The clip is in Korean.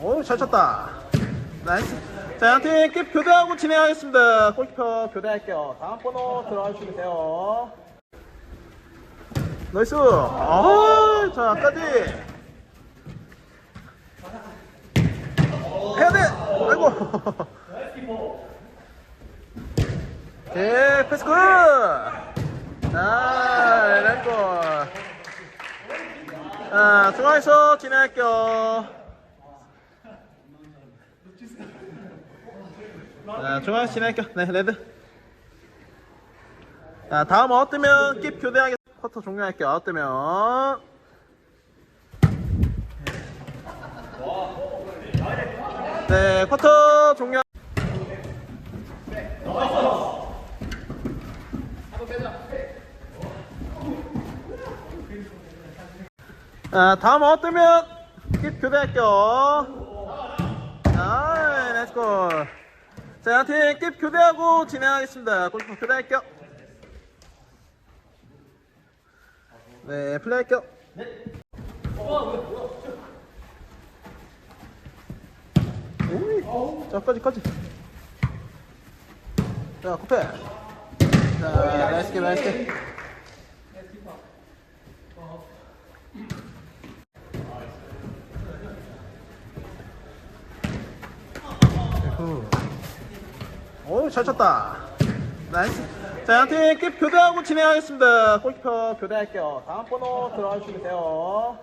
오, 잘 쳤다. 나이스. 자, 한팀 끝 교대하고 진행하겠습니다. 골키퍼 교대할게요. 다음 번호 들어가 주시면 돼요. 나이스. 아, 자, 까지. 해야 돼. 아이고. 오케이, 패스 굿. 아, 렛고. 아, 중앙에서 진행할게요. 자, 중앙에서 진행할게요. 네, 레드. 자, 다음 아웃 뜨면 킵 교대하게 쿼터 종료할게요. 아웃 뜨면. 네, 쿼터 종료. 아, 다음 킵 교대할게요. 아, 렛츠고. 자, 한팀 킵 교대하고 진행하겠습니다. 골키퍼 교대할게요. 네, 플레이할게요. 오이, 자, 까지, 까지. 자, 코페. 자, 나이스 게 나이스 게 오, 잘 쳤다. 나이스. 자, 끝 교대하고 진행하겠습니다. 골키퍼 교대할게요. 다음 번호 들어가 주시면 돼요.